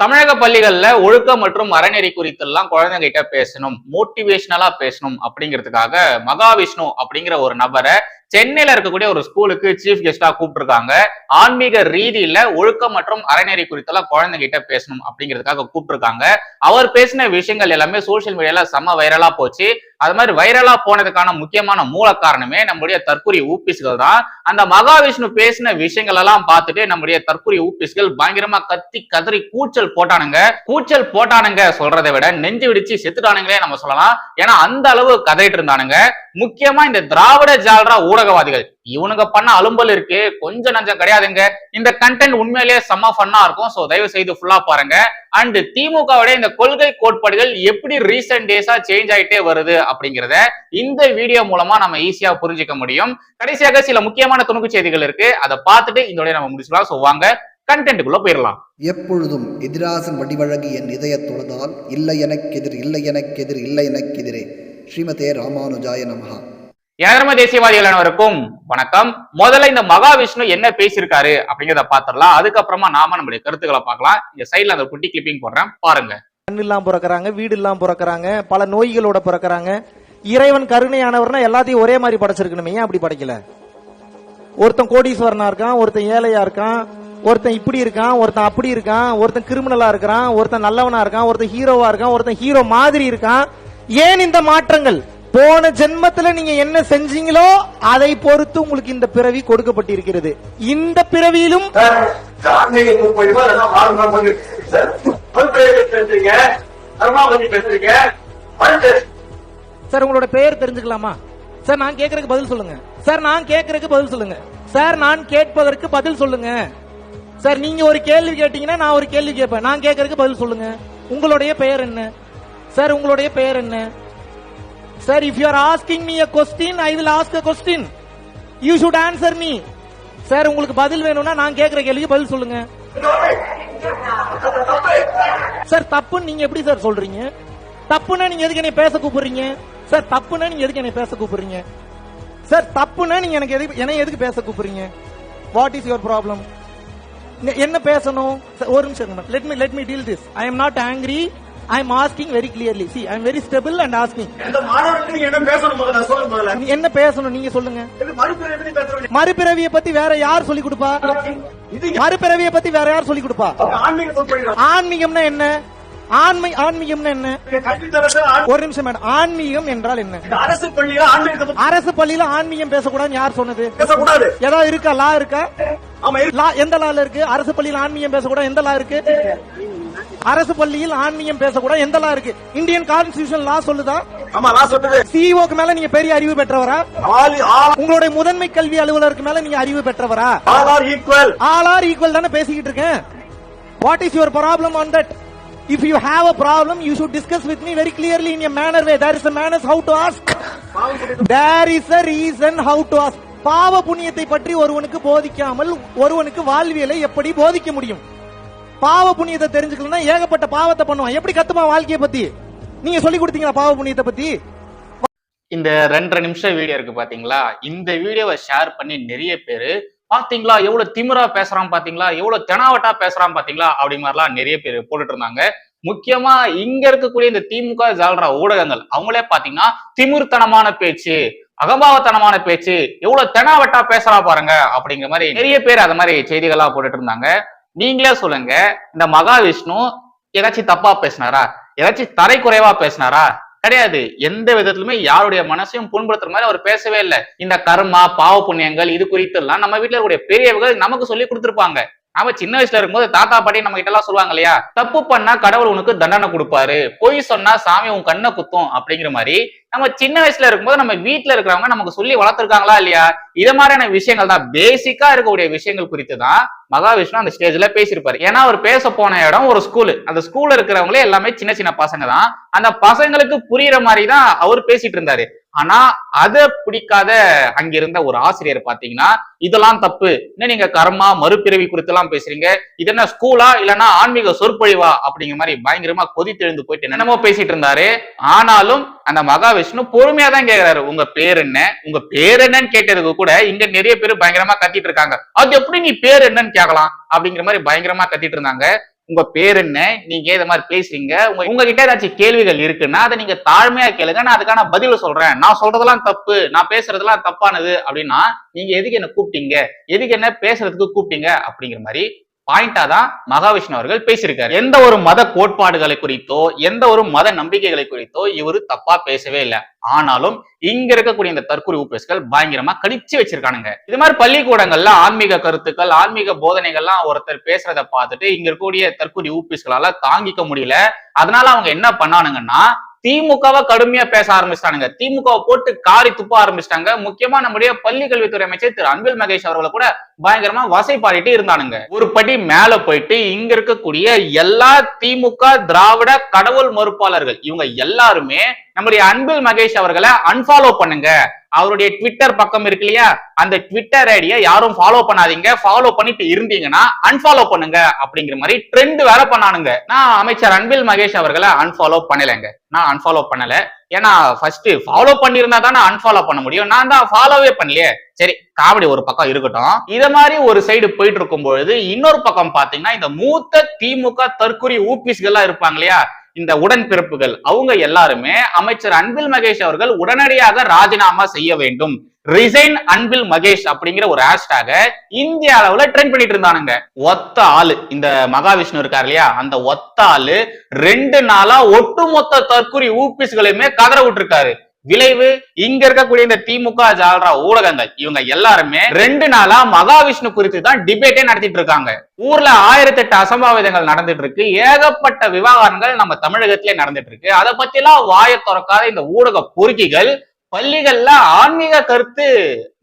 தமிழக பள்ளிகள்ல ஒழுக்கம் மற்றும் அறநெறி குறித்தெல்லாம் குழந்தைங்கிட்ட பேசணும் மோட்டிவேஷனலா பேசணும் அப்படிங்கிறதுக்காக மகாவிஷ்ணு அப்படிங்கிற ஒரு நபரை சென்னையில இருக்கக்கூடிய ஒரு ஸ்கூலுக்கு சீஃப் கெஸ்டா கூப்பிட்டுருக்காங்க. ஆன்மீக ரீதியில ஒழுக்கம் மற்றும் அறநெறி குறித்தெல்லாம் குழந்தைங்கிட்ட பேசணும் அப்படிங்கிறதுக்காக கூப்பிட்டுருக்காங்க. அவர் பேசின விஷயங்கள் எல்லாமே சோசியல் மீடியால செம்ம வைரலா போச்சு. அது மாதிரி வைரலா போனதுக்கான முக்கியமான மூல காரணமே நம்முடைய தற்கொலை ஊபிஸ்கள் தான். அந்த மகாவிஷ்ணு பேசின விஷயங்கள் எல்லாம் பார்த்துட்டு நம்முடைய தற்கொலை ஊபிஸ்கள் பயங்கரமா கத்தி கதறி கூச்சல் போட்டானுங்க. கூச்சல் போட்டானுங்க சொல்றதை விட நெஞ்சு விடிச்சு செத்துட்டானுங்களே நம்ம சொல்லலாம். ஏன்னா அந்த அளவு கதைட்டு இருந்தானுங்க. முக்கியமா இந்த திராவிட ஜால்ரா ஊடகவாதிகள். இவனுங்க பண்ண அலும்பல் இருக்கு. கொஞ்சம் நஞ்சம் கிடையாதுங்க. இந்த கண்டென்ட் உண்மையிலேயே செம்ம ஃபன்னா இருக்கும். சோ தயவு செய்து ஃபுல்லா பாருங்க. அண்ட் திமுகவுடைய இந்த கொள்கை கோட்பாடுகள் எப்படி ரீசெண்ட் டேஸா சேஞ்ச் ஆயிட்டே வருது அப்படிங்கிறத இந்த வீடியோ மூலமா நம்ம ஈஸியா புரிஞ்சுக்க முடியும். கடைசியாக சில முக்கியமான துணுக்கு செய்திகள் இருக்கு. அதை பார்த்துட்டு இதோடய நம்ம முடிச்சுக்கலாம். ஸோ வாங்க கண்டென்ட்டுக்குள்ள போயிடலாம். எப்பொழுதும் எதிராசன் வடிவழகு என் இதய தொழுதால் இல்லை எனக்கெதிர் இல்லை எனக்கெதிர் இல்லை எனக்கெதிரே ஸ்ரீமதே ராமானுஜாய நமகா ஏதர்ம தேசியவாதிகள் அனைவருக்கும் வணக்கம். முதல்ல இந்த மகாவிஷ்ணு என்ன பேசியிருக்காரு அப்படிங்கிறத பாத்திரலாம் அதுக்கப்புறமா நாம நம்மளுடைய கருத்துக்களை பார்க்கலாம். இந்த சைட்ல அந்த குட்டி கிளிப்பிங் போடுறேன். பாருங்க. கண் இல்லாம பிறக்கிறாங்க வீடு இல்லாம பிறக்கிறாங்க பல நோய்களோட பிறக்கிறாங்க. இறைவன் கருணையானவர்னா எல்லாத்தையும் ஒரே மாதிரி படைச்சிருக்கணுமே. ஏன் அப்படி படைக்கல? ஒருத்தன் கோடீஸ்வரனா இருக்கான் ஒருத்தன் ஏழையா இருக்கான் ஒருத்தன் இப்படி இருக்கான் ஒருத்தன் அப்படி இருக்கான் ஒருத்தன் கிரிமினலா இருக்கிறான் ஒருத்தன் நல்லவனா இருக்கான் ஒருத்தன் ஹீரோவா இருக்கான் ஒருத்தன் ஹீரோ மாதிரி இருக்கான். ஏன் இந்த மாற்றங்கள்? போன ஜென்மத்துல நீங்க என்ன செஞ்சீங்களோ அதை பொறுத்து உங்களுக்கு இந்த பிறவி கொடுக்கப்பட்டிருக்கிறது. இந்த பிறவியிலும் சார் உங்களோட பெயர் தெரிஞ்சுக்கலாமா? சார் நான் கேட்கறதுக்கு பதில் சொல்லுங்க. சார் நான் கேட்கறதுக்கு பதில் சொல்லுங்க. சார் நான் கேட்பதற்கு பதில் சொல்லுங்க. சார் நீங்க ஒரு கேள்வி கேட்டீங்கன்னா நான் ஒரு கேள்வி கேட்பேன். நான் கேட்கறதுக்கு பதில் சொல்லுங்க. உங்களுடைய பெயர் என்ன? சார் உங்களுடைய பெயர் என்ன? Sir if you are asking me a question I will ask a question you should answer me sir உங்களுக்கு பதில் வேணும்னா நான் கேட்கிற கேள்விக்கு பதில் சொல்லுங்க. சார் தப்புன்னு நீங்க எப்படி சார் சொல்றீங்க? தப்புன்னா நீங்க எதுக்கு என்னை பேச கூப்பிடுறீங்க? சார் தப்புன்னா நீங்க எதுக்கு என்னை பேச கூப்பிடுறீங்க? சார் தப்புன்னா நீங்க எனக்கு எதுக்கு என்னை எதுக்கு பேச கூப்பிடுறீங்க? வாட் இஸ் யுவர் ப்ராப்ளம் என்ன பேசணும்? சார், ஒரு நிமிஷம் let me let me deal this I am not angry I am asking very clearly see I am very stable and asking இந்த என்ன பேசணும் முதல்ல? சொல்லுங்க முதல்ல. என்ன பேசணும்? நீங்க சொல்லுங்க. மறுபிறவியை பத்தி வேற யார் சொல்லி கொடுப்பா? இது மறுபிறவியை பத்தி வேற யார் சொல்லி கொடுப்பா? ஆன்மீகம்னா என்ன? ஆன்மை ஆன்மீகம்னா என்ன? ஒரு நிமிஷம் மேடம் ஆன்மீகம் என்றால் என்ன? அரசு பள்ளியில பத்தி அரசு பள்ளியில ஆன்மீகம் பேசக்கூடாதுன்னு யார் சொன்னது? பேசக்கூடாது. ஏதாவது இருக்கா? லா இருக்கா? ஆமா. லா எந்த லால இருக்கு? அரசு பள்ளியில் ஆன்மீகம் பேசக்கூடாது. எந்த லா இருக்கு? அரசு பள்ளியில் ஆன்மீகம் பேசக்கூடாது. எந்த லா இருக்கு? இந்தியன் கான்ஸ்டிடியூஷன் லா சொல்லுதா? ஆமா நான் சொன்னது சிஇஓக்கு மேல நீங்க பெரிய அறிவு பெற்றவரா? உங்களுடைய முதன்மை கல்வி அலுவலருக்கு மேல நீங்க அறிவு பெற்றவரா? All are equal all are equal தானே பேசிக்கிட்டு இருக்கேன். What is your problem on that if you have a problem you should discuss with me very clearly in manner way there is a manners how to ask there is a reason how to ask பாவ புண்ணியத்தை பற்றி ஒருவனுக்கு போதிக்காமல் ஒருவனுக்கு வாழ்வியலை எப்படி போதிக்க முடியும்? பாவ புண்ணியத்தை தெரிஞ்சுக்கலன்னா ஏகப்பட்ட பாவத்தை பண்ணுவான். எப்படி கத்துமா வாழ்க்கையை பத்தி? நீங்க சொல்லி கொடுத்தீங்களா பாவ புண்ணியத்தை பத்தி? இந்த ரெண்டரை நிமிஷம் வீடியோ இருக்கு பாத்தீங்களா? இந்த வீடியோவை ஷேர் பண்ணி நிறைய பேரு பாத்தீங்களா? எவ்வளவு திமிரா பேசுறான் பாத்தீங்களா? எவ்வளவு தெனாவட்டா பேசுறான் பாத்தீங்களா? அப்படி மாதிரிலாம் நிறைய பேர் போட்டுட்டு இருந்தாங்க. முக்கியமா இங்க இருக்கக்கூடிய இந்த திமுக ஜால்ரா ஊடகங்கள் அவங்களே பாத்தீங்கன்னா திமிர்த்தனமான பேச்சு அகம்பாவத்தனமான பேச்சு எவ்வளவு தெனாவட்டா பேசுறா பாருங்க அப்படிங்கிற மாதிரி நிறைய பேர் அது மாதிரி செய்திகளா போட்டுட்டு இருந்தாங்க. நீங்களே சொல்லுங்க இந்த மகாவிஷ்ணு ஏதாச்சும் தப்பா பேசினாரா? ஏதாச்சும் தரை குறைவா பேசினாரா? கிடையாது. எந்த விதத்திலுமே யாருடைய மனசையும் புண்படுத்துற மாதிரி அவர் பேசவே இல்லை. இந்த கர்மா பாவ புண்ணியங்கள் இது குறித்து எல்லாம் நம்ம வீட்டுல இருக்கக்கூடிய பெரியவர்கள் நமக்கு சொல்லி கொடுத்துருப்பாங்க. நாம சின்ன வயசுல இருக்கும்போது தாத்தா பாட்டி நம்ம கிட்ட எல்லாம் சொல்லுவாங்க இல்லையா? தப்பு பண்ணா கடவுள் உனக்கு தண்டனை கொடுப்பாரு. பொய் சொன்னா சாமி உன் கண்ணை குத்தும். அப்படிங்கிற மாதிரி நம்ம சின்ன வயசுல இருக்கும்போது நம்ம வீட்டுல இருக்கிறவங்க நமக்கு சொல்லி வளர்த்துருக்காங்களா இல்லையா? இது மாதிரியான விஷயங்கள் தான் பேசிக்கா இருக்கக்கூடிய விஷயங்கள் குறித்து தான் மகாவிஷ்ணு அந்த ஸ்டேஜ்ல பேசியிருப்பாரு. ஏன்னா அவர் பேச போன இடம் ஒரு ஸ்கூலு அந்த ஸ்கூல்ல இருக்கிறவங்களே எல்லாமே சின்ன சின்ன பசங்க தான். அந்த பசங்களுக்கு புரியுற மாதிரி தான் அவர் பேசிட்டு இருந்தாரு. ஆனா அதை பிடிக்காத அங்கிருந்த ஒரு ஆசிரியர் பாத்தீங்கன்னா இதெல்லாம் தப்பு. என்ன நீங்க கர்மா மறுபிறவி குறித்து எல்லாம் பேசுறீங்க? இது என்ன ஸ்கூலா இல்லைன்னா ஆன்மீக சொற்பொழிவா? அப்படிங்கிற மாதிரி பயங்கரமா கொதித்தெழுந்து போயிட்டு என்னமோ பேசிட்டு இருந்தாரு. ஆனாலும் அந்த மகாவிஷ்ணு பொறுமையா தான் கேக்குறாரு. உங்க பேர் என்ன? உங்க பேர் என்னன்னு கேட்டதுக்கு கூட இங்க நிறைய பேர் பயங்கரமா கத்திட்டு இருக்காங்க. அது எப்படி நீ பேர் என்னன்னு கேட்கலாம்? அப்படிங்கிற மாதிரி பயங்கரமா கத்திட்டு இருந்தாங்க. உங்க பேர் என்ன? நீங்க இந்த மாதிரி பேசுறீங்க. உங்க உங்ககிட்ட ஏதாச்சும் கேள்விகள் இருக்குன்னா அதை நீங்க தாழ்மையா கேளுங்க. நான் அதுக்கான பதில் சொல்றேன். நான் சொல்றதெல்லாம் தப்பு. நான் பேசுறதெல்லாம் தப்பானது அப்படின்னா நீங்க எதுக்கு என்ன கூப்பிட்டீங்க? எதுக்கு என்ன பேசுறதுக்கு கூப்பிட்டீங்க? அப்படிங்கிற மாதிரி பாயிண்டா தான் மகாவிஷ்ணு அவர்கள் பேசியிருக்காரு. எந்த ஒரு மத கோட்பாடுகளை குறித்தோ எந்த ஒரு மத நம்பிக்கைகளை குறித்தோ இவர் தப்பா பேசவே இல்லை. ஆனாலும் இங்க இருக்கக்கூடிய இந்த தற்கொலை ஊப்பேஸ்கள் பயங்கரமா கடிச்சு வச்சிருக்கானுங்க. இது மாதிரி பள்ளிக்கூடங்கள்ல ஆன்மீக கருத்துக்கள் ஆன்மீக போதனைகள்லாம் ஒருத்தர் பேசுறத பார்த்துட்டு இங்க இருக்கக்கூடிய தற்கொலை ஊப்பீஸ்களால தாங்கிக்க முடியல. அதனால அவங்க என்ன பண்ணானுங்கன்னா திமுகவை கடுமையா பேச ஆரம்பிச்சிட்டானுங்க. திமுகவை போட்டு காரி துப்ப ஆரம்பிச்சிட்டாங்க. முக்கியமா நம்முடைய பள்ளி கல்வித்துறை அமைச்சர் திரு அன்பில் மகேஷ் அவர்களை கூட பயங்கரமா வசைப்பாடிட்டு இருந்தானுங்க. ஒரு படி மேல போயிட்டு இங்க இருக்கக்கூடிய எல்லா திமுக திராவிட கடவுள் மறுப்பாளர்கள் இவங்க எல்லாருமே நம்முடைய அன்பில் மகேஷ் அவர்களை அன்பாலோ பண்ணுங்க. அவருடைய ட்விட்டர் பக்கம் இருக்கு இல்லையா? அந்த ட்விட்டர் ஐடியை யாரும் ஃபாலோ பண்ணாதீங்க. ஃபாலோ பண்ணிட்டு இருந்தீங்கன்னா அன்ஃபாலோ பண்ணுங்க அப்படிங்கிற மாதிரி ட்ரெண்ட் வேற பண்ணானுங்க. நான் அமைச்சர் அன்பில் மகேஷ் அவர்களை அன்ஃபாலோ பண்ணலைங்க. நான் அன்ஃபாலோ பண்ணல. ஏன்னா ஃபர்ஸ்ட் ஃபாலோ பண்ணியிருந்தா தானே அன்ஃபாலோ பண்ண முடியும். நான் தான் ஃபாலோவே பண்ணலையே. சரி காமெடி ஒரு பக்கம் இருக்கட்டும். இத மாதிரி ஒரு சைடு போயிட்டு இருக்கும் பொழுது இன்னொரு பக்கம் பாத்தீங்கன்னா இந்த மூத்த திமுக தற்கொலை ஊபிஸ்கள்லாம் இருப்பாங்க இல்லையா? இந்த உடன்பிறப்புகள் அவங்க எல்லாருமே அமைச்சர் அன்பில் மகேஷ் அவர்கள் உடனடியாக ராஜினாமா செய்ய வேண்டும். ரிசைன் அன்பில் மகேஷ் அப்படிங்கிற ஒரு ஹேஷ்டாக இந்திய அளவுல ட்ரெண்ட் பண்ணிட்டு இருந்தானுங்க. ஒத்த ஆளு இந்த மகாவிஷ்ணு இருக்காரு இல்லையா? அந்த ஒத்த ஆளு ரெண்டு நாளா ஒட்டுமொத்த தற்கொலை ஊபிஸ்களையுமே கதற விட்டுருக்காரு. விளைவு இங்க இருக்கக்கூடிய இந்த திமுக ஜால்ரா ஊடகங்கள் இவங்க எல்லாருமே ரெண்டு நாளா மகாவிஷ்ணு குறித்து தான் டிபேட்டே நடத்திட்டு இருக்காங்க. ஊர்ல ஆயிரத்தி எட்டு அசம்பாவிதங்கள் நடந்துட்டு இருக்கு. ஏகப்பட்ட விவகாரங்கள் நம்ம தமிழகத்திலே நடந்துட்டு இருக்கு. அதை பத்தி எல்லாம் வாய திறக்காத இந்த ஊடக பொறுக்கிகள் பள்ளிகள்ல ஆன்மீக கருத்து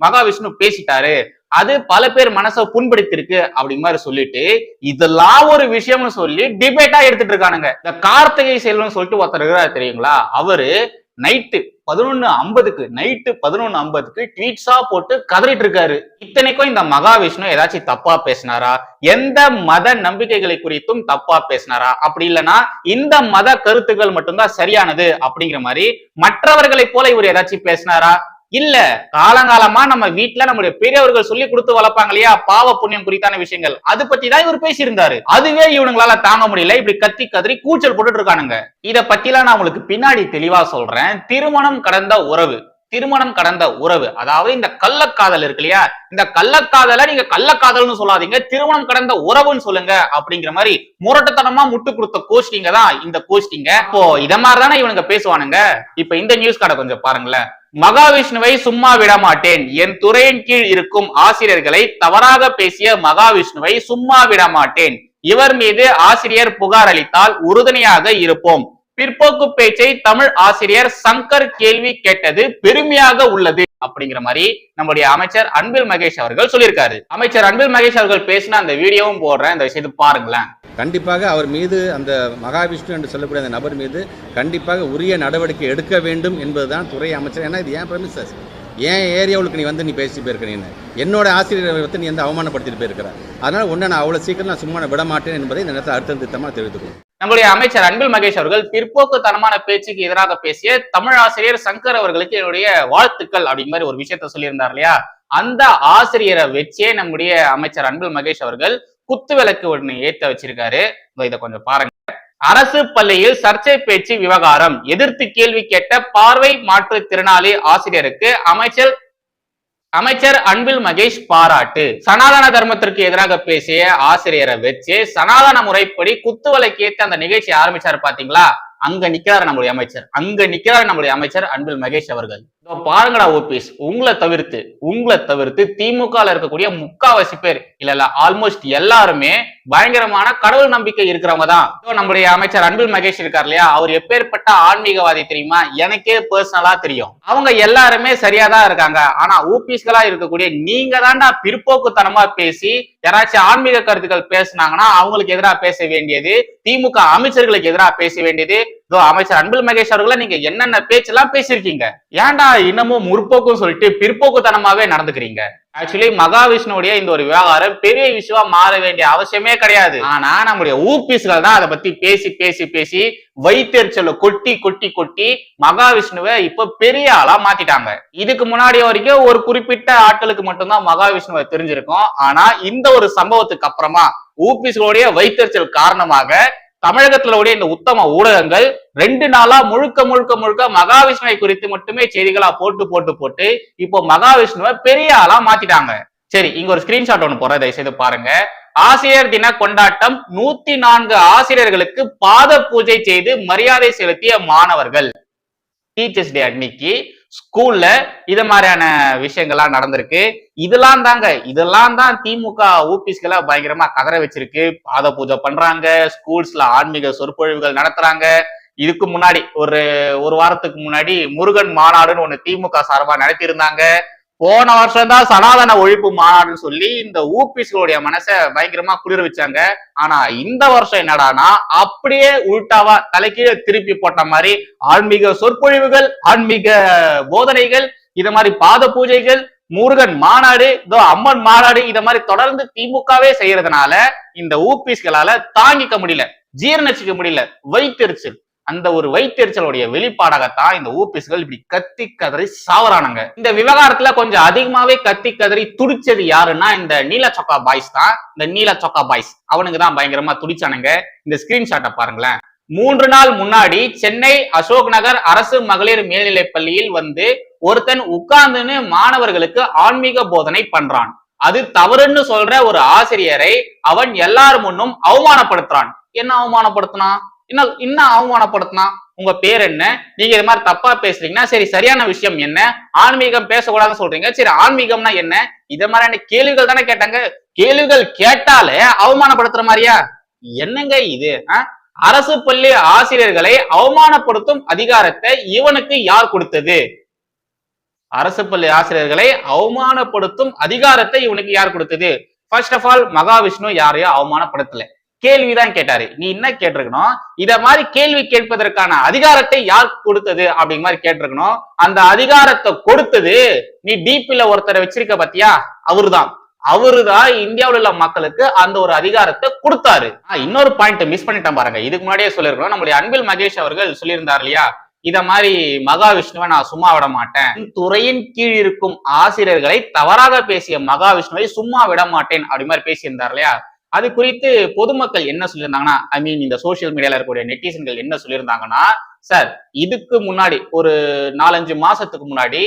மகாவிஷ்ணு பேசிட்டாரு. அது பல பேர் மனசை புண்படுத்திருக்கு அப்படி மாதிரி சொல்லிட்டு இதெல்லாம் ஒரு விஷயம்னு சொல்லி டிபேட்டா எடுத்துட்டு இருக்கானுங்க. இந்த கார்த்திகை செல்வன் சொல்லிட்டு ஒருத்தர் இருக்கிறார் தெரியுங்களா? அவரு நைட்டு பதினொன்னு ஐம்பதுக்கு நைட்டு பதினொன்னு ஐம்பதுக்கு ட்வீட்ஸா போட்டு கதறிட்டு இருக்காரு இத்தனைக்கும் இந்த மகாவிஷ்ணு ஏதாச்சும் தப்பா பேசினாரா? எந்த மத நம்பிக்கைகளை குறித்தும் தப்பா பேசினாரா? அப்படி இல்லைன்னா இந்த மத கருத்துக்கள் மட்டும்தான் சரியானது அப்படிங்கிற மாதிரி மற்றவர்களை போல இவர் ஏதாச்சும் பேசினாரா? இல்ல காலங்காலமா நம்ம வீட்டுல நம்முடைய பெரியவர்கள் சொல்லி கொடுத்து வளர்ப்பாங்க இல்லையா? பாவ புண்ணியம் குறித்தான விஷயங்கள். அது பத்தி தான் இவர் பேசியிருந்தாரு. அதுவே இவனுங்களால தாங்க முடியல. இப்படி கத்தி கதறி கூச்சல் போட்டுட்டு இருக்கானுங்க. இத பத்திலாம் நான் உங்களுக்கு பின்னாடி தெளிவா சொல்றேன். திருமணம் கடந்த உறவு. திருமணம் கடந்த உறவு. அதாவது இந்த கள்ளக்காதல் இருக்கு இல்லையா? இந்த கள்ளக்காதலை நீங்க கள்ளக்காதல்னு சொல்லாதீங்க. திருமணம் கடந்த உறவுன்னு சொல்லுங்க அப்படிங்கிற மாதிரி முரட்டத்தனமா முட்டு கொடுத்த கோஷ்டிங்க தான் இந்த கோஷ்டிங்க இப்போ இத மாதிரி தானே இவனுங்க பேசுவானுங்க? இப்ப இந்த நியூஸ் கார்டை கொஞ்சம் பாருங்களேன். மகாவிஷ்ணுவை சும்மா விட மாட்டேன். என் துறையின் கீழ் இருக்கும் ஆசிரியர்களை தவறாக பேசிய மகாவிஷ்ணுவை சும்மா விட மாட்டேன். இவர் மீது ஆசிரியர் புகார் அளித்தால் உறுதுணையாக இருப்போம். பிற்போக்கு பேச்சை தமிழ் ஆசிரியர் சங்கர் கேள்வி கேட்டது பெருமையாக உள்ளது அப்படிங்கிற மாதிரி நம்முடைய அமைச்சர் அன்பில் மகேஷ் அவர்கள் சொல்லியிருக்காரு. அமைச்சர் அன்பில் மகேஷ் அவர்கள் பேசின அந்த வீடியோவும் போடுறேன். இந்த விஷயத்தை பாருங்களேன். கண்டிப்பாக அவர் மீது அந்த மகாவிஷ்ணு என்று சொல்லக்கூடிய அந்த நபர் மீது கண்டிப்பாக உரிய நடவடிக்கை எடுக்க வேண்டும் என்பதுதான் துறை அமைச்சர். ஏன்னா இது ஏன் பிரமிசஸ் ஏன் ஏரியாவுக்கு நீ வந்து நீ பேசி போயிருக்க நீ என்னோட ஆசிரியரை வந்து நீ வந்து அவமானப்படுத்திட்டு போயிருக்கிற. அதனால் ஒன்று நான் அவ்வளோ சீக்கிரம் நான் சும்மா விட மாட்டேன் என்பதை இந்த நேரத்தில் அழுத்தம் திட்டமாக தெரிவித்துக்கணும் நம்முடைய அமைச்சர் அன்பில் மகேஷ் அவர்கள் பிற்போக்குத்தனமான பேச்சுக்கு எதிராக பேசிய தமிழ் ஆசிரியர் சங்கர் அவர்களுக்கு என்னுடைய வாழ்த்துக்கள் அப்படிங்கிற மாதிரி ஒரு விஷயத்த சொல்லியிருந்தார் இல்லையா? அந்த ஆசிரியரை வச்சே நம்முடைய அமைச்சர் அன்பில் மகேஷ் அவர்கள் குத்து விளக்கு ஒண்ணு ஏத்த வச்சிருக்காரு. இதை கொஞ்சம் பாருங்க. அரசு பள்ளியில் சர்ச்சை பேச்சு விவகாரம். எதிர்த்து கேள்வி கேட்ட பார்வை மாற்றுத்திறனாளி ஆசிரியருக்கு அமைச்சர் அமைச்சர் அன்பில் மகேஷ் பாராட்டு. சனாதன தர்மத்திற்கு எதிராக பேசிய ஆசிரியரை வச்சு சனாதன முறைப்படி குத்து கேட்டு அந்த நிகழ்ச்சி ஆரம்பிச்சாரு பாத்தீங்களா? அங்க நிக்கிறாரு நம்முடைய அமைச்சர். அங்க நிக்கிறாரு நம்முடைய அமைச்சர் அன்பில் மகேஷ் அவர்கள். பாருங்கடா ஓபிஎஸ் உங்களை தவிர்த்து உங்களை தவிர்த்து திமுக இருக்கக்கூடிய முக்காவாசி பேர் இல்ல இல்ல ஆல்மோஸ்ட் எல்லாருமே பயங்கரமான கடவுள் நம்பிக்கை இருக்கிறவங்க தான். இப்போ நம்முடைய அமைச்சர் அன்பில் மகேஷ் இருக்கார் இல்லையா? அவர் எப்பேற்பட்ட ஆன்மீகவாதி தெரியுமா? எனக்கே பர்சனலா தெரியும். அவங்க எல்லாருமே சரியா தான் இருக்காங்க. ஆனா ஓபிஎஸ்களா இருக்கக்கூடிய நீங்க தாண்டா பிற்போக்குத்தனமா பேசி யாராச்சும் ஆன்மீக கருத்துக்கள் பேசுனாங்கன்னா அவங்களுக்கு எதிராக பேச வேண்டியது திமுக அமைச்சர்களுக்கு எதிராக பேச வேண்டியது இதோ அமைச்சர் அன்பில் மகேஷ் அவர்களை நீங்க என்னென்ன பேச்செல்லாம் பேசியிருக்கீங்க? ஏன்டா இன்னமும் முற்போக்கும் சொல்லிட்டு பிற்போக்குத்தனமாவே நடந்துக்கிறீங்க? ஆக்சுவலி மகாவிஷ்ணுடைய இந்த ஒரு விவகாரம் பெரிய விஷயமா மாற வேண்டிய அவசியமே கிடையாது. ஆனா நம்முடைய ஊபிஸ்கள் தான் அதை பத்தி பேசி பேசி பேசி வைத்தெரிச்சல கொட்டி கொட்டி கொட்டி மகாவிஷ்ணுவை இப்ப பெரிய ஆளா மாத்திட்டாங்க. இதுக்கு முன்னாடி வரைக்கும் ஒரு குறிப்பிட்ட ஆட்களுக்கு மட்டும்தான் மகாவிஷ்ணுவை தெரிஞ்சிருக்கும். ஆனா இந்த ஒரு சம்பவத்துக்கு அப்புறமா ஊபிஸ்களுடைய வைத்தறிச்சல் காரணமாக தமிழகத்துல உடைய இந்த உத்தம ஊடகங்கள் ரெண்டு நாளா முழுக்க முழுக்க முழுக்க மகாவிஷ்ணுவை குறித்து மட்டுமே செய்திகளா போட்டு போட்டு போட்டு இப்போ மகாவிஷ்ணுவை பெரிய ஆளா மாத்திட்டாங்க. சரி இங்க ஒரு ஸ்கிரீன்ஷாட் ஒன்று போற தயவு செய்து பாருங்க. ஆசிரியர் தின கொண்டாட்டம் நூத்தி நான்கு ஆசிரியர்களுக்கு பாத பூஜை செய்து மரியாதை செலுத்திய மாணவர்கள். டீச்சர்ஸ் டே அன்னைக்கு ஸ்கூல்ல இது மாதிரியான விஷயங்கள்லாம் நடந்திருக்கு. இதெல்லாம் தாங்க இதெல்லாம் தான் திமுக ஊபிஸ்களை பயங்கரமா கதற வச்சிருக்கு. பாத பூஜை பண்றாங்க ஸ்கூல்ஸ்ல ஆன்மீக சொற்பொழிவுகள் நடத்துறாங்க. இதுக்கு முன்னாடி ஒரு ஒரு வாரத்துக்கு முன்னாடி முருகன் மாநாடுன்னு ஒண்ணு திமுக சார்பா நடத்தியிருந்தாங்க. போன வருஷம் தான் சனாதன ஒழிப்பு மாநாடுன்னு சொல்லி இந்த ஊபிஸ்களுடைய மனசை பயங்கரமா குளிர வச்சாங்க ஆனா இந்த வருஷம் என்னடானா அப்படியே உள்டாவா தலைக்கீழே திருப்பி போட்ட மாதிரி ஆன்மீக சொற்பொழிவுகள் ஆன்மீக போதனைகள் இத மாதிரி பாத பூஜைகள் முருகன் மாநாடு இதோ அம்மன் மாநாடு இத மாதிரி தொடர்ந்து திமுகவே செய்யறதுனால இந்த ஊபிஸ்களால தாங்கிக்க முடியல ஜீரணிச்சுக்க முடியல வைத்தெரிச்சல் அந்த ஒரு வைத்தெரிச்சலுடைய வெளிப்பாடாகத்தான் இந்த ஊபிஸ்கள் இப்படி கத்தி கதறி சாவரானுங்க இந்த விவகாரத்துல கொஞ்சம் அதிகமாவே கத்தி கதறி துடிச்சது யாருன்னா இந்த நீல சொக்கா பாய்ஸ் தான். இந்த நீல சொக்கா பாய்ஸ். அவனுக்கு தான் பயங்கரமா துடிச்சானுங்க. இந்த ஸ்கிரீன்ஷாட்டை பாருங்களேன். மூன்று நாள் முன்னாடி சென்னை அசோக் நகர் அரசு மகளிர் மேல்நிலைப் பள்ளியில் வந்து ஒருத்தன் உட்கார்ந்துன்னு மாணவர்களுக்கு ஆன்மீக போதனை பண்றான். அது தவறுன்னு சொல்ற ஒரு ஆசிரியரை அவன் எல்லார் முன்னும் அவமானப்படுத்துறான். என்ன அவமானப்படுத்தினான்? இன்னும் இன்னும் அவமானப்படுத்தினா? உங்க பேர் என்ன? நீங்க இது மாதிரி தப்பா பேசுறீங்கன்னா சரி சரியான விஷயம் என்ன? ஆன்மீகம் பேசக்கூடாதுன்னு சொல்றீங்க. சரி ஆன்மீகம்னா என்ன? இத மாதிரியான கேள்விகள் தானே கேட்டாங்க. கேள்விகள் கேட்டாலே அவமானப்படுத்துற மாதிரியா? என்னங்க இது? அரசு பள்ளி ஆசிரியர்களை அவமானப்படுத்தும் அதிகாரத்தை இவனுக்கு யார் கொடுத்தது? அரசு பள்ளி ஆசிரியர்களை அவமானப்படுத்தும் அதிகாரத்தை இவனுக்கு யார் கொடுத்தது? ஃபர்ஸ்ட் ஆஃப் ஆல் மகாவிஷ்ணு யாரையும் அவமானப்படுத்தல. கேள்விதான் கேட்டாரு. நீ என்ன கேட்டிருக்கணும்? இத மாதிரி கேள்வி கேட்பதற்கான அதிகாரத்தை யார் கொடுத்தது அப்படிங்கிற மாதிரி கேட்டிருக்கணும். அந்த அதிகாரத்தை கொடுத்தது நீ டிபில ஒருத்தரை வச்சிருக்க பாத்தியா? அவருதான். அவருதான் இந்தியாவில் உள்ள மக்களுக்கு அந்த ஒரு அதிகாரத்தை கொடுத்தாரு. இன்னொரு பாயிண்ட் மிஸ் பண்ணிட்டேன் பாருங்க. இதுக்கு முன்னாடியே சொல்லியிருக்கணும். நம்முடைய அன்பில் மகேஷ் அவர்கள் சொல்லியிருந்தார் இல்லையா? இத மாதிரி மகாவிஷ்ணுவை நான் சும்மா விட மாட்டேன். துறையின் கீழ் இருக்கும் ஆசிரியர்களை தவறாக பேசிய மகாவிஷ்ணுவை சும்மா விட மாட்டேன் அப்படி மாதிரி பேசியிருந்தார் இல்லையா? அது குறித்து பொதுமக்கள் என்ன சொல்லியிருந்தாங்கன்னா ஐ மீன் இந்த சோசியல் மீடியால இருக்கக்கூடிய நெட்டிசன்கள் என்ன சொல்லியிருந்தாங்கன்னா சார் இதுக்கு முன்னாடி ஒரு நாலஞ்சு மாசத்துக்கு முன்னாடி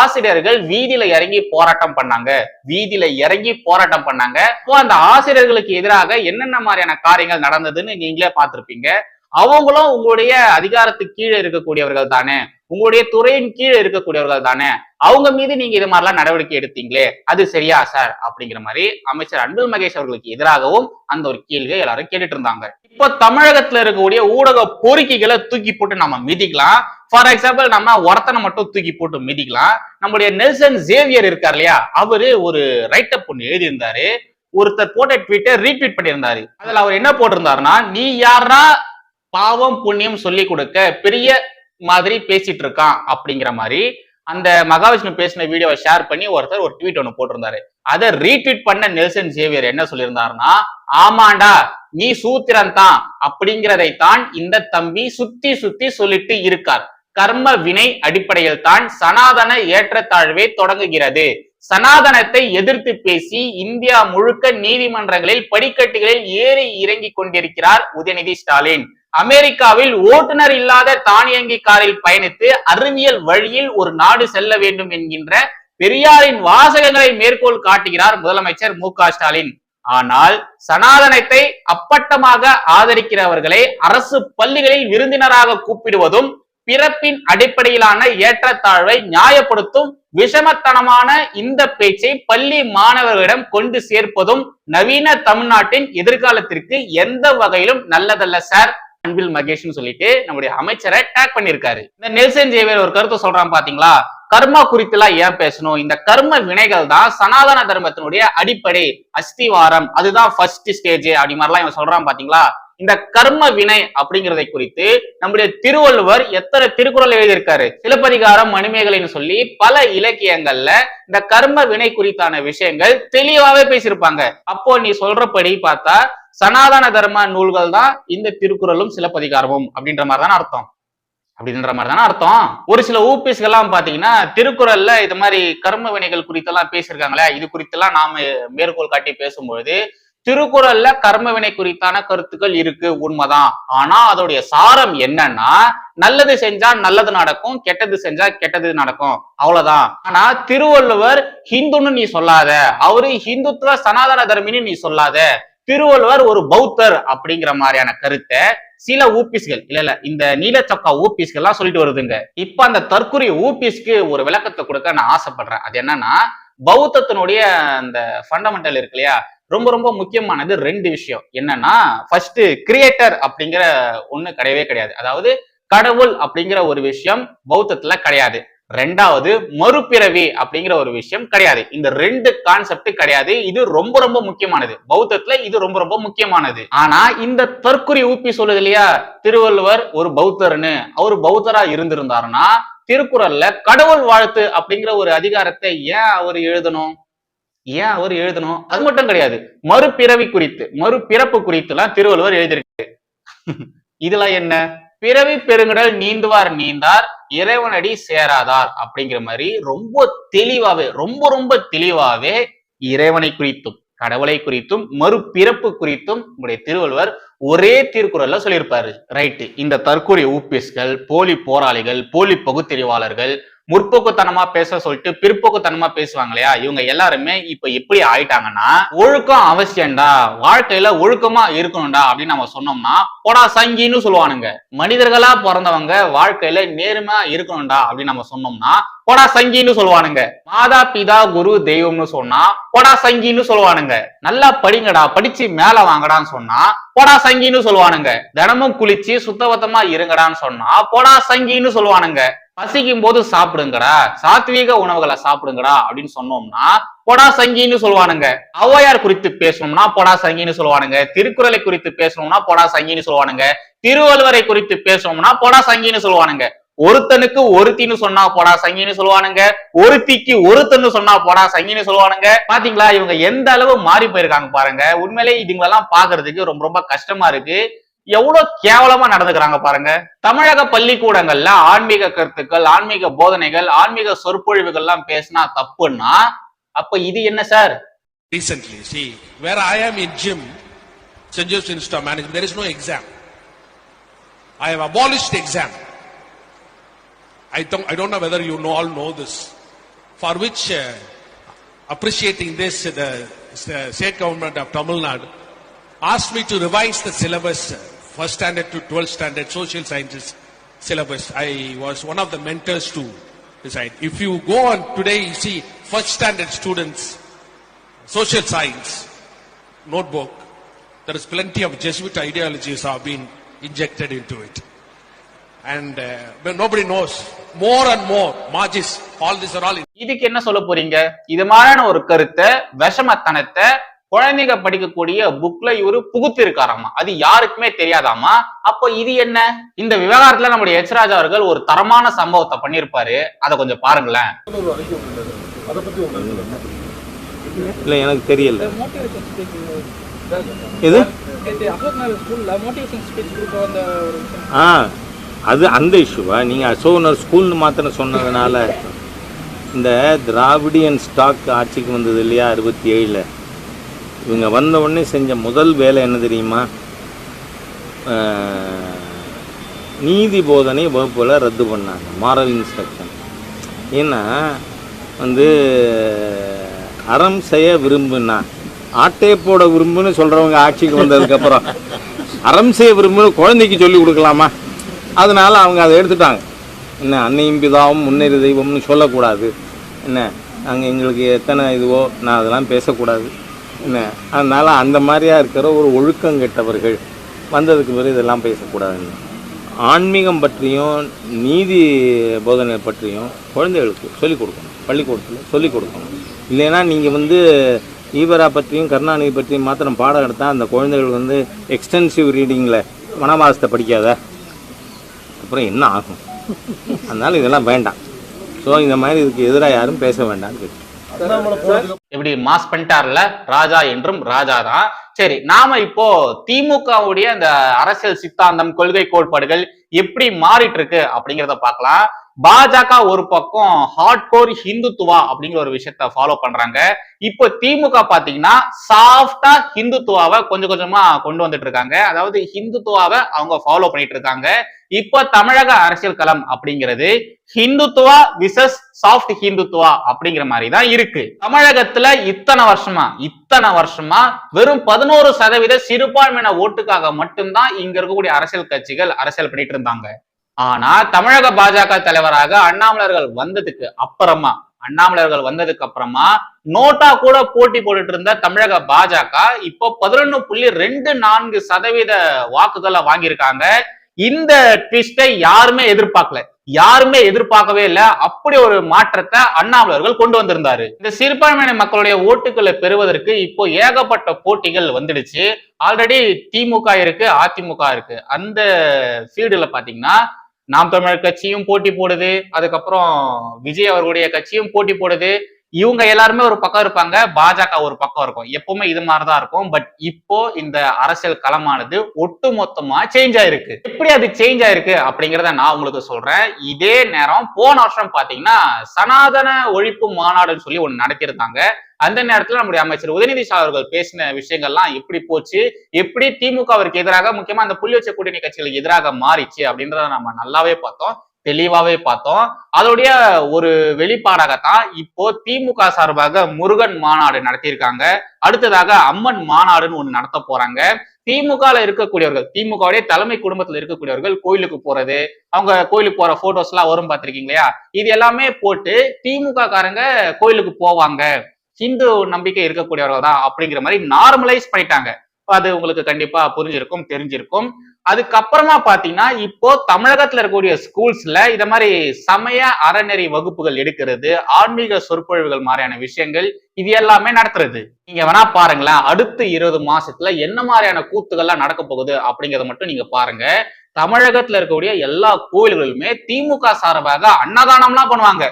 ஆசிரியர்கள் வீதியில இறங்கி போராட்டம் பண்ணாங்க. வீதியில இறங்கி போராட்டம் பண்ணாங்க. இப்போ அந்த ஆசிரியர்களுக்கு எதிராக என்னென்ன மாதிரியான காரியங்கள் நடந்ததுன்னு நீங்களே பார்த்திருப்பீங்க. அவங்களும் உங்களுடைய அதிகாரத்துக்கு கீழே இருக்கக்கூடியவர்கள் தானே? உங்களுடைய துறையின் கீழே இருக்கக்கூடியவர்கள் தானே? அவங்க மீது நீங்க இது மாதிரிலாம் நடவடிக்கை எடுத்தீங்களே? அது சரியா சார்? அப்படிங்கிற மாதிரி அமைச்சர் அன்பில் மகேஷ் அவர்களுக்கு எதிராகவும் அந்த ஒரு கேள்வியை எல்லாரும் கேட்டுட்டு இருந்தாங்க. இப்போ தமிழகத்துல இருக்கக்கூடிய ஊடக பொறுக்கிகளை தூக்கி போட்டு நம்ம மிதிக்கலாம். ஃபார் எக்ஸாம்பிள் நம்ம ஒருத்தனை மட்டும் தூக்கி போட்டு மிதிக்கலாம். நம்முடைய நெல்சன் ஜேவியர் இருக்கார் இல்லையா? அவரு ஒரு ரைட்டப் ஒன்று எழுதியிருந்தாரு. ஒருத்தர் போட்ட ட்வீட்டை ரீட்வீட் பண்ணியிருந்தாரு. அதுல அவர் என்ன போட்டிருந்தாருன்னா நீ யாரா பாவம் புண்ணியம் சொல்லி கொடுக்க பெரிய மாதிரி பேசிட்டு இருக்கான் அப்படிங்கிற மாதிரி அந்த மகாவிஷ்ணு பேசின வீடியோவை ஷேர் பண்ணி ஒருத்தர் ஒரு ட்வீட் ஒன்று போட்டிருந்தாரு. அதை ரீட்வீட் பண்ண நெல்சன் சேவியர் என்ன சொல்லியிருந்தாருன்னா ஆமாண்டா நீ சூத்திரன் தான் அப்படிங்கிறதை தான் இந்த தம்பி சுத்தி சுத்தி சொல்லிட்டு இருக்கார். கர்ம வினை அடிப்படையில் தான் சனாதன ஏற்றத்தாழ்வே தொடங்குகிறது. சனாதனத்தை எதிர்த்து பேசி இந்தியா முழுக்க நீதிமன்றங்களில் படிக்கட்டுகளில் ஏறி இறங்கி கொண்டிருக்கிறார் உதயநிதி ஸ்டாலின். அமெரிக்காவில் ஓட்டுநர் இல்லாத தானியங்கி காரில் பயணித்து அறிவியல் வழியில் ஒரு நாடு செல்ல வேண்டும் என்கின்ற பெரியாரின் வாசகங்களை மேற்கோள் காட்டுகிறார் முதலமைச்சர் மு ஸ்டாலின். ஆனால் சனாதனத்தை அப்பட்டமாக ஆதரிக்கிறவர்களை அரசு பள்ளிகளில் விருந்தினராக கூப்பிடுவதும் பிறப்பின் அடிப்படையிலான ஏற்றத்தாழ்வை நியாயப்படுத்தும் விஷமத்தனமான இந்த பேச்சை பள்ளி மாணவர்களிடம் கொண்டு சேர்ப்பதும் நவீன தமிழ்நாட்டின் எதிர்காலத்திற்கு எந்த வகையிலும் நல்லதல்ல சார். அன்பில் மகேஷ்னு சொல்லிட்டு நம்முடைய அமைச்சரை டேக் பண்ணிருக்காரு. இந்த நெல்சன் ஜேவியர் ஒரு கருத்தை சொல்றான் பாத்தீங்களா? கர்மா குறித்துலாம் ஏன் பேசணும்? இந்த கர்ம வினைகள் தான் சனாதன தர்மத்தினுடைய அடிப்படை அஸ்திவாரம். அதுதான் ஃபர்ஸ்ட் ஸ்டேஜ் அப்படி மாதிரிலாம் இவன் சொல்றான் பாத்தீங்களா? இந்த கர்ம வினை அப்படிங்கிறதை குறித்து நம்முடைய திருவள்ளுவர் எத்தனை திருக்குறள் எழுதியிருக்காரு? சிலப்பதிகாரம் மணிமேகலைன்னு சொல்லி பல இலக்கியங்கள்ல இந்த கர்ம வினை குறித்தான விஷயங்கள் தெளிவாவே பேசியிருப்பாங்க. அப்போ நீ சொல்றபடி பார்த்தா சனாதன தர்ம நூல்கள் தான் இந்த திருக்குறளும் சிலப்பதிகாரமும் அப்படின்ற மாதிரி தானே அர்த்தம். அப்படின்ற மாதிரி தானே அர்த்தம். ஒரு சில ஊபிஸ்கெல்லாம் பாத்தீங்கன்னா திருக்குறள்ல இது மாதிரி கர்ம வினைகள் குறித்தெல்லாம் பேசியிருக்காங்களே இது குறித்தெல்லாம் நாம மேற்கோள் காட்டி பேசும்பொழுது திருக்குறள்ல கர்ம வினை குறித்தான கருத்துக்கள் இருக்கு உண்மைதான். ஆனா அதோடைய சாரம் என்னன்னா நல்லது செஞ்சா நல்லது நடக்கும் கெட்டது செஞ்சா கெட்டது நடக்கும். அவ்வளவுதான். ஆனா திருவள்ளுவர் ஹிந்துன்னு நீ சொல்லாத. அவரு ஹிந்துத்துவ சனாதன தர்மின்னு நீ சொல்லாத. திருவள்ளுவர் ஒரு பௌத்தர் அப்படிங்கிற மாதிரியான கருத்தை சில ஊபிஸ்கள் இல்ல இல்ல இந்த நீலச்சக்கா ஊபிஸ்கள்லாம் சொல்லிட்டு வருதுங்க. இப்ப அந்த தற்குறி ஊபிஸ்க்கு ஒரு விளக்கத்தை கொடுக்க நான் ஆசைப்படுறேன். அது என்னன்னா பௌத்தத்தினுடைய அந்த ஃபண்டமெண்டல் இருக்கு இல்லையா? ரொம்ப ரொம்ப முக்கியமானது ரெண்டு விஷயம். என்னன்னா ஃபர்ஸ்ட் கிரியேட்டர் அப்படிங்கிற ஒண்ணு கிடையவே கிடையாது. அதாவது கடவுள் அப்படிங்கிற ஒரு விஷயம் பௌத்தத்துல கிடையாது. ரெண்டாவது மறுபிறவி அப்படிங்கிற ஒரு விஷயம் கிடையாது. இந்த ரெண்டு கான்செப்ட் கிடையாது. இது ரொம்ப ரொம்ப முக்கியமானது. பௌத்தத்துல இது ரொம்ப ரொம்ப முக்கியமானது. ஆனா இந்த தற்குறி ஊப்பி சொல்லுது இல்லையா? திருவள்ளுவர் ஒரு பௌத்தர்னு. அவர் பௌத்தரா இருந்திருந்தாருன்னா திருக்குறள்ல கடவுள் வாழ்த்து அப்படிங்கிற ஒரு அதிகாரத்தை ஏன் அவர் எழுதணும்? ஏன் அவர் எழுதணும்? அது மட்டும் கிடையாது. மறுபிறவி குறித்து மறுபிறப்பு குறித்து எல்லாம் திருவள்ளுவர் எழுதியிருக்கு. இதுல என்ன? பிறவி பெருங்கடல் நீந்துவார் நீந்தார் இறைவனடி சேராதார் அப்படிங்கிற மாதிரி ரொம்ப தெளிவாவே ரொம்ப ரொம்ப தெளிவாவே இறைவனை குறித்தும் கடவுளை குறித்தும் மறுபிறப்பு குறித்தும் உங்களுடைய திருவள்ளுவர் ஒரே திருக்குறள்ல சொல்லியிருப்பாரு. ரைட்டு. இந்த தற்கொலை ஊபிஸ்கள் போலி போராளிகள் போலி பகுத்தறிவாளர்கள் முற்போக்குத்தனமா பேச சொல்லிட்டு பிற்போக்குத்தனமா பேசுவாங்க இல்லையா இவங்க எல்லாருமே இப்ப எப்படி ஆயிட்டாங்கன்னா ஒழுக்கம் அவசியம்டா வாழ்க்கையில ஒழுக்கமா இருக்கணும்டா அப்படின்னு நம்ம சொன்னோம்னா போடா சங்கின்னு சொல்லுவானுங்க. மனிதர்களா பிறந்தவங்க வாழ்க்கையில நேர்மையா இருக்கணும்டா அப்படின்னு நம்ம சொன்னோம்னா கொடா சங்கின்னு சொல்லுவானுங்க. மாதா பிதா குரு தெய்வம்னு சொன்னா கொடா சங்கின்னு சொல்லுவானுங்க. நல்லா படிங்கடா படிச்சு மேல வாங்கடான்னு சொன்னா கொடா சங்கின்னு சொல்லுவானுங்க. தினமும் குளிச்சு சுத்தபத்தமா இருங்கடான்னு சொன்னா கொடா சங்கின்னு சொல்லுவானுங்க. பசிக்கும் போது சாப்பிடுங்கடா சாத்வீக உணவுகளை சாப்பிடுங்கடா அப்படின்னு சொன்னோம்னா பொடா சங்கின்னு சொல்லுவானுங்க. ஔவையார் குறித்து பேசணும்னா பொடா சங்கின்னு சொல்லுவானுங்க. திருக்குறளை குறித்து பேசணும்னா பொடா சங்கின்னு சொல்லுவானுங்க. திருவள்ளுவரை குறித்து பேசணும்னா பொடா சங்கின்னு சொல்லுவானுங்க. ஒருத்தனுக்கு ஒருத்தின்னு சொன்னா போடா சங்கின்னு சொல்லுவானுங்க ஒருத்திக்கு ஒருத்தன்னு சொன்னா போடா சங்கின்னு சொல்லுவானுங்க பாத்தீங்களா இவங்க எந்த அளவு மாறி போயிருக்காங்க பாருங்க உண்மையிலே இதுங்களெல்லாம் பாக்குறதுக்கு ரொம்ப ரொம்ப கஷ்டமா இருக்கு எவ்வளவு கேவலமா நடந்துக்கிறாங்க பாருங்க தமிழக பள்ளிக்கூடங்கள்ல ஆன்மீக கருத்துக்கள் ஆன்மீக போதனைகள் ஆன்மீக சொற்பொழிவுகள் எல்லாம் பேசினா தப்புன்னா அப்ப இது என்ன sir recently. See, where I am in gym, St. Joseph's Institute of Management, there is no exam. I have abolished exam. I don't, I don't know whether you know, all know this. For which, uh, appreciating this, the, the state government of Tamil Nadu asked me to revise the syllabus, uh, first standard to 12th standard social sciences syllabus. I was one of the mentors to decide. If you go on today, you see first standard students, social science notebook, there is plenty of Jesuit ideologies have been injected into it. And but nobody knows. More and more, Magis, all these are all இதுக்கு என்ன சொல்ல போறீங்க? இது மாதிரியான ஒரு கருத்தை விஷமத்தனத்தை குழந்தைங்க படிக்கக்கூடிய புக்ல இவரு புகுத்து இருக்காராமா அது யாருக்குமே தெரியாதாமா? அப்போ இது என்ன? இந்த விவகாரத்துல நம்முடைய எச் ராஜா அவர்கள் ஒரு தரமான சம்பவத்தை பண்ணியிருப்பாரு. அதை கொஞ்சம் பாருங்களேன். இல்லை எனக்கு தெரியல. எது? ஆ. அது அந்த இஷ்யூவா நீங்கள் அசோனர் ஸ்கூல்னு மாத்திரம் சொன்னதுனால இந்த திராவிடியன் ஸ்டாக் ஆட்சிக்கு வந்தது இல்லையா அறுபத்தி ஏழில் இவங்க வந்த உடனே செஞ்ச முதல் வேலை என்ன தெரியுமா? நீதி போதனை வகுப்பில் ரத்து பண்ணாங்க மாரல் இன்ஸ்ட்ரக்ஷன் ஏன்னா வந்து அறம் செய்ய விரும்புனா ஆட்டே போட விரும்புன்னு சொல்கிறவங்க ஆட்சிக்கு வந்ததுக்கப்புறம் அறம் செய்ய விரும்புன்னு குழந்தைக்கு சொல்லி கொடுக்கலாமா? அதனால் அவங்க அதை எடுத்துட்டாங்க. என்ன அன்னையும் பிதாவும் முன்னேறி தெய்வம்னு சொல்லக்கூடாது. என்ன அங்கே எங்களுக்கு எத்தனை இதுவோ நான் அதெல்லாம் பேசக்கூடாது. என்ன அதனால் அந்த மாதிரியாக இருக்கிற ஒரு ஒழுக்கம் கெட்டவர்கள் வந்ததுக்கு பிறகு இதெல்லாம் பேசக்கூடாதுன்னு. ஆன்மீகம் பற்றியும் நீதி போதனை பற்றியும் குழந்தைகளுக்கு சொல்லிக் கொடுக்கணும். பள்ளிக்கூடத்தில் சொல்லிக் கொடுக்கணும். இல்லைன்னா நீங்கள் வந்து ஈவரா பற்றியும் கருணாநிதி பற்றியும் மாத்திரம் பாடம் எடுத்தால் அந்த குழந்தைகள் வந்து எக்ஸ்டென்சிவ் ரீடிங்கில் மனவாசத்தை படிக்காத. அப்புறம் என்ன ஆகும்? அதனால் இதெல்லாம் வேண்டாம். ஸோ இந்த மாதிரி இதுக்கு எதிராக யாரும் பேச வேண்டாம்னு கேட்டு இப்படி மாஸ் பண்ணிட்டார்ல? ராஜா என்றும் ராஜா தான். சரி நாம இப்போ திமுகவுடைய அந்த அரசியல் சித்தாந்தம் கொள்கை கோட்பாடுகள் எப்படி மாறிட்டு இருக்கு அப்படிங்கிறத பார்க்கலாம். பாஜக ஒரு பக்கம் ஹார்ட்கோர் ஹிந்துத்துவா அப்படிங்கிற ஒரு விஷயத்த ஃபாலோ பண்றாங்க. இப்போ திமுக பாத்தீங்கன்னா சாஃப்டா ஹிந்துத்துவாவை கொஞ்சம் கொஞ்சமா கொண்டு வந்துட்டு இருக்காங்க. அதாவது ஹிந்துத்துவாவை அவங்க ஃபாலோ பண்ணிட்டு இருக்காங்க. இப்ப தமிழக அரசியல் களம் அப்படிங்கிறது ஹிந்துத்துவா விசஸ் சாஃப்ட் ஹிந்துத்துவா அப்படிங்கிற மாதிரி தான் இருக்கு. தமிழகத்துல இத்தனை வருஷமா இத்தனை வருஷமா வெறும் பதினோரு சதவீத சிறுபான்மையின ஓட்டுக்காக மட்டும்தான் இங்க இருக்கக்கூடிய அரசியல் கட்சிகள் அரசியல் பண்ணிட்டு இருந்தாங்க. ஆனா தமிழக பாஜக தலைவராக அண்ணாமலர்கள் வந்ததுக்கு அப்புறமா அண்ணாமலர்கள் வந்ததுக்கு அப்புறமா நோட்டா கூட போட்டி போட்டுட்டு இருந்த தமிழக பாஜக இப்போ பதினொன்னு புள்ளி ரெண்டு நான்கு சதவீத வாக்குகளை வாங்கியிருக்காங்க. இந்த ட்விஸ்டை யாருமே எதிர்பார்க்கல. யாருமே எதிர்பார்க்கவே இல்ல. அப்படி ஒரு மாற்றத்தை அண்ணாமலர்கள் கொண்டு வந்திருந்தாரு. இந்த சிறுபான்மையின மக்களுடைய ஓட்டுகளை பெறுவதற்கு இப்போ ஏகப்பட்ட போட்டிகள் வந்துடுச்சு. ஆல்ரெடி திமுக இருக்கு அதிமுக இருக்கு. அந்த ஃபீல்டுல பாத்தீங்கன்னா நாம் தமிழர் கட்சியும் போட்டி போடுது. அதுக்கப்புறம் விஜய் அவர்களுடைய கட்சியும் போட்டி போடுது. இவங்க எல்லாருமே ஒரு பக்கம் இருப்பாங்க. பாஜக ஒரு பக்கம் இருக்கும். எப்பவுமே இது மாதிரிதான் இருக்கும். பட் இப்போ இந்த அரசியல் களமானது ஒட்டு மொத்தமா சேஞ்ச் ஆயிருக்கு. எப்படி அது சேஞ்ச் ஆயிருக்கு அப்படிங்கறத நான் உங்களுக்கு சொல்றேன். இதே நேரம் போன வருஷம் பாத்தீங்கன்னா சனாதன ஒழிப்பு மாநாடுன்னு சொல்லி ஒண்ணு நடத்தியிருந்தாங்க. அந்த நேரத்துல நம்முடைய அமைச்சர் உதயநிதி ஸ்டாலின் அவர்கள் பேசின விஷயங்கள்லாம் எப்படி போச்சு? எப்படி திமுகவிற்கு எதிராக முக்கியமா அந்த புள்ளி வச்ச கூட்டணி கட்சிகளுக்கு எதிராக மாறிச்சு அப்படின்றத நம்ம நல்லாவே பார்த்தோம் தெளிவாவே பார்த்தோம். அதோடைய ஒரு வெளிப்பாடாகத்தான் இப்போ திமுக சார்பாக முருகன் மாநாடு நடத்தியிருக்காங்க. அடுத்ததாக அம்மன் மாநாடுன்னு ஒண்ணு நடத்த போறாங்க. திமுகல இருக்கக்கூடியவர்கள் திமுகவுடைய தலைமை குடும்பத்துல இருக்கக்கூடியவர்கள் கோயிலுக்கு போறது அவங்க கோயிலுக்கு போற போட்டோஸ் எல்லாம் வரும் பார்த்திருக்கீங்க இல்லையா? இது எல்லாமே போட்டு திமுக காரங்க கோயிலுக்கு போவாங்க. ஹிந்து நம்பிக்கை இருக்கக்கூடியவர்கள் தான் அப்படிங்கிற மாதிரி நார்மலைஸ் பண்ணிட்டாங்க. அது உங்களுக்கு கண்டிப்பா புரிஞ்சிருக்கும் தெரிஞ்சிருக்கும். அதுக்கப்புறமா பாத்தீங்கன்னா இப்போ தமிழகத்துல இருக்கக்கூடிய ஸ்கூல்ஸ்ல இத மாதிரி சமய அறநெறி வகுப்புகள் எடுக்கிறது ஆன்மீக சொற்பொழிவுகள் மாதிரியான விஷயங்கள் இது எல்லாமே நடத்துறது. நீங்க வேணா பாருங்களேன் அடுத்த இருபது மாசத்துல என்ன மாதிரியான கூத்துக்கள்லாம் நடக்க போகுது அப்படிங்கறத மட்டும் நீங்க பாருங்க. தமிழகத்துல இருக்கக்கூடிய எல்லா கோயில்களுமே திமுக சார்பாக அன்னதானம்லாம் பண்ணுவாங்க.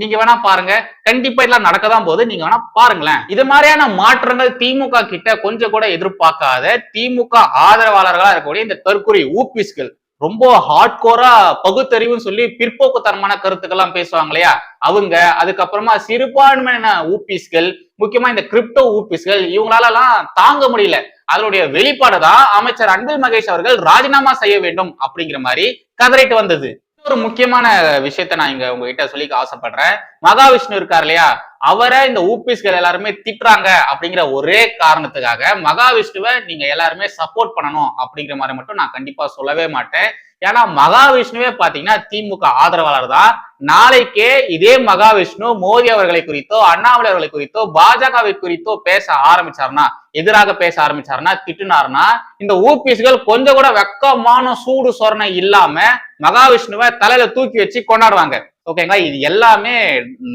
நீங்க வேணா பாருங்க. கண்டிப்பா இதெல்லாம் நடக்கதான் போது நீங்க வேணா பாருங்களேன். இது மாதிரியான மாற்றங்கள் திமுக கிட்ட கொஞ்சம் கூட எதிர்பார்க்காத திமுக ஆதரவாளர்களா இருக்கக்கூடிய இந்த தற்கொலை ஊபிஸ்கள். ரொம்ப ஹார்ட்கோரா பகுத்தறிவுன்னு சொல்லி பிற்போக்குத்தனமான கருத்துக்கள்லாம் பேசுவாங்க இல்லையா? அவங்க அதுக்கப்புறமா சிறுபான்மையான ஊபிஸ்கள் முக்கியமா இந்த கிரிப்டோ ஊபிஸ்கள் இவங்களால எல்லாம் தாங்க முடியல. அதனுடைய வெளிப்பாடு தான் அமைச்சர் அன்பில் மகேஷ் அவர்கள் ராஜினாமா செய்ய வேண்டும் அப்படிங்கிற மாதிரி கதறிட்டு வந்தது. ஒரு முக்கியமான விஷயத்த நான் இங்க உங்ககிட்ட சொல்லிக்க ஆசைப்படுறேன். மகாவிஷ்ணு இருக்கார் இல்லையா? அவரை இந்த ஊபிஸ்கள் எல்லாருமே திட்டுறாங்க அப்படிங்கிற ஒரே காரணத்துக்காக மகாவிஷ்ணுவை நீங்க எல்லாருமே சப்போர்ட் பண்ணணும் அப்படிங்கிற மாதிரி மட்டும் நான் கண்டிப்பா சொல்லவே மாட்டேன். ஏன்னா மகாவிஷ்ணுவே பாத்தீங்கன்னா திமுக ஆதரவாளர் தான். நாளைக்கே இதே மகாவிஷ்ணு மோடி அவர்களை குறித்தோ அண்ணாமலை அவர்களை குறித்தோ பாஜகவை குறித்தோ பேச ஆரம்பிச்சாருன்னா எதிராக பேச ஆரம்பிச்சாருன்னா திட்டுனாருன்னா இந்த ஊபிஸ்கள் கொஞ்சம் கூட வெக்கமான சூடு சொரணை இல்லாம மகாவிஷ்ணுவை தலையில தூக்கி வச்சு கொண்டாடுவாங்க. ஓகேங்களா? இது எல்லாமே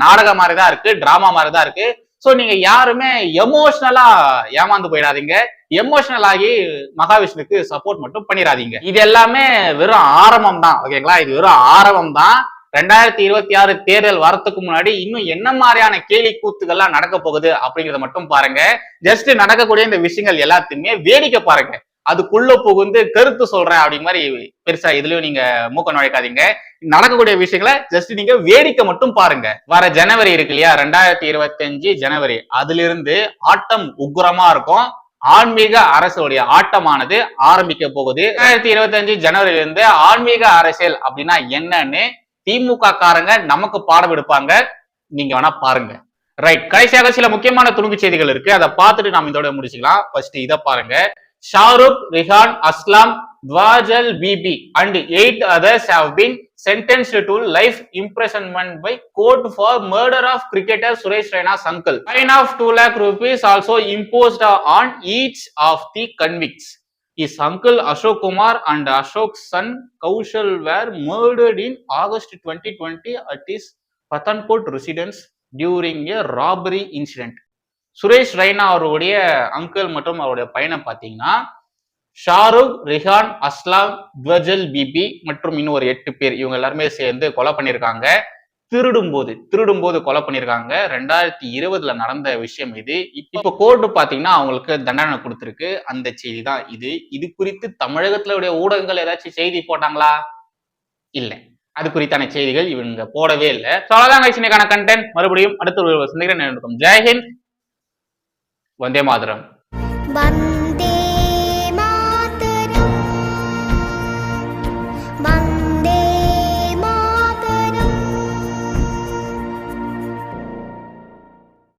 நாடகம் மாதிரி தான் இருக்கு டிராமா மாதிரி தான் இருக்கு. சோ நீங்க யாருமே எமோஷனலா ஏமாந்து போயிடாதீங்க. எமோஷனல் ஆகி மகாவிஷ்ணுக்கு சப்போர்ட் மட்டும் பண்ணிடாதீங்க. இது எல்லாமே வெறும் ஆரம்பம் தான் ஓகேங்களா? இது வெறும் ஆரம்பம் தான் ரெண்டாயிரத்தி இருபத்தி ஆறு தேர்தல் வரத்துக்கு முன்னாடி இன்னும் என்ன மாதிரியான கேலி கூத்துகள்லாம் நடக்க போகுது அப்படிங்கறத மட்டும் பாருங்க. ஜஸ்ட் நடக்கக்கூடிய இந்த விஷயங்கள் எல்லாத்தையுமே வேடிக்கை பாருங்க. அதுக்குள்ள புகுந்து கருத்து சொல்றேன் அப்படிங்கிற மாதிரி பெருசா இதுலயும் நீங்க மூக்க நுழைக்காதீங்க. நடக்கக்கூடிய விஷயங்களை ஜஸ்ட் நீங்க வேடிக்கை மட்டும் பாருங்க. வர ஜனவரி இருக்கு இல்லையா? ரெண்டாயிரத்தி இருபத்தி அஞ்சு ஜனவரி. அதுல இருந்து ஆட்டம் உக்ரமா இருக்கும். ஆன்மீக அரசுடைய ஆட்டமானது ஆரம்பிக்க போகுது. ரெண்டாயிரத்தி இருபத்தி அஞ்சு ஜனவரியில இருந்து ஆன்மீக அரசியல் அப்படின்னா என்னன்னு திமுக காரங்க நமக்கு பாடம் எடுப்பாங்க நீங்க வேணா பாருங்க ரைட் கடைசியாக சில முக்கியமான துணுக்கு செய்திகள் இருக்கு அதை பார்த்துட்டு நாம இதோட முடிச்சுக்கலாம் ஃபர்ஸ்ட் இதை பாருங்க Shahrukh Rihan Aslam துவாஜல் BP and eight others have been sentenced to life imprisonment by court for murder of cricketer Suresh Raina சங்கல் fine of two lakh rupees also imposed on each of the convicts His uncle Ashok Kumar and Ashok's son Kaushal were murdered in August 2020 at his Pathankot residence during a robbery incident. Suresh Raina அவருடைய uncle மற்றும் அவருடைய பையனை பார்த்தீங்கன்னா ஷாருக் ரிஹான் அஸ்லாம் துவஜல் BP மற்றும் இன்னும் ஒரு எட்டு பேர் இவங்க எல்லாருமே சேர்ந்து கொலை பண்ணியிருக்காங்க திருடும் போது திருடும் போது கொலை பண்ணியிருக்காங்க ரெண்டாயிரத்தி இருபதுல நடந்த விஷயம் இது. இப்போ கோர்ட்டு பாத்தீங்கன்னா அவங்களுக்கு தண்டனை கொடுத்துருக்கு. அந்த செய்தி தான் இது. இது குறித்து தமிழகத்துல உடைய ஊடகங்கள் ஏதாச்சும் செய்தி போட்டாங்களா? இல்ல. அது குறித்தான செய்திகள் இவங்க போடவே இல்லை. ஸோ அவ்வளோதான் கண்டென்ட் மறுபடியும் அடுத்த ஒரு சந்திக்கிறேன். ஜெயஹிந்த் வந்தே மாதரம்.